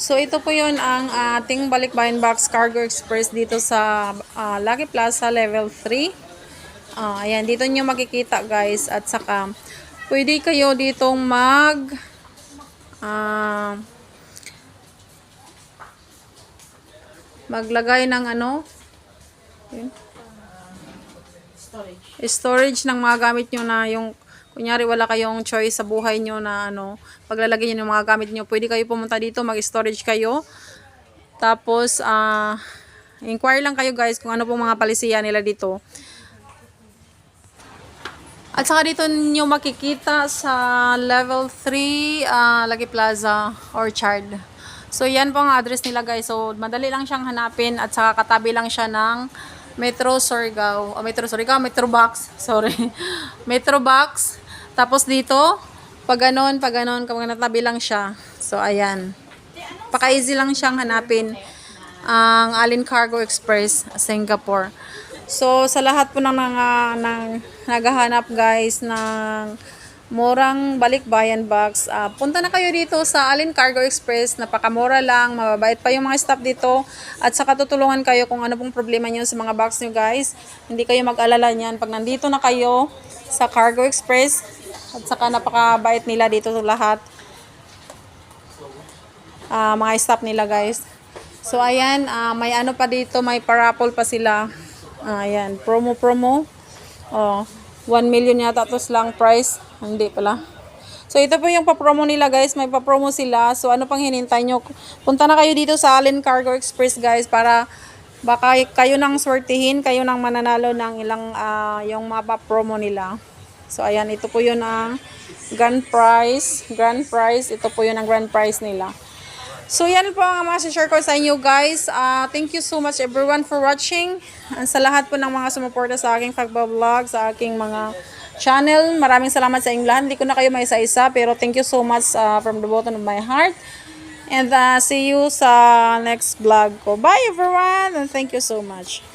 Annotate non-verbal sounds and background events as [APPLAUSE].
So ito po yun ang ating balikbayan box Cargo Express dito sa ah, Lucky Plaza Level 3. Ah, ayan, dito nyo makikita guys at saka pwede kayo ditong mag ah, maglagay ng ano yun. storage ng mga gamit nyo na yung kunyari wala kayong choice sa buhay nyo na ano paglalagay nyo ng mga gamit nyo pwede kayo pumunta dito mag storage kayo tapos ah inquire lang kayo guys kung ano pong mga palisiya nila dito at saka dito nyo makikita sa level 3 ah, Lucky Plaza Orchard. So yan po ang address nila guys. So madali lang siyang hanapin at saka katabi lang siya ng Metro Surigao. Oh, Metro Surigao, Metro Box. Sorry. [LAUGHS] Metro Box. Tapos dito, pag ganon, pag ganon, kapag natabi lang siya. So ayan. Paka-easy lang siyang hanapin ang Alin Cargo Express, Singapore. So, sa lahat po ng, mga ng naghahanap guys ng murang balikbayan box, ah, punta na kayo dito sa Alin Cargo Express. Napakamura lang, mababait pa yung mga staff dito. At saka tutulungan kayo kung ano pong problema nyo sa mga box nyo guys. Hindi kayo mag-alala niyan. Pag nandito na kayo sa Cargo Express, at saka napakabait nila dito lahat ah, mga staff nila guys. So ayan, ah, may ano pa dito, may parapol pa sila. Ah, ayan, promo promo. Oh, 1 million yata tos lang price. Hindi pala. So ito po yung pa-promo nila guys, may pa-promo sila. So ano pang hinintay nyo? Punta na kayo dito sa Allen Cargo Express guys para baka kayo nang swertihin, kayo nang mananalo ng ilang ah, yung mga pa-promo nila. So ayan, ito po yun ang grand prize, grand prize. Ito po yun ang grand prize nila. So yan po ang share ko sa inyo guys. Ah, thank you so much everyone for watching. And sa lahat po ng mga sumuporta sa aking pagbablog, sa aking mga channel. Maraming salamat sa inyo lahat. Hindi ko na kayo may isa-isa pero thank you so much ah, from the bottom of my heart. And ah, see you sa next vlog ko. Bye everyone and thank you so much.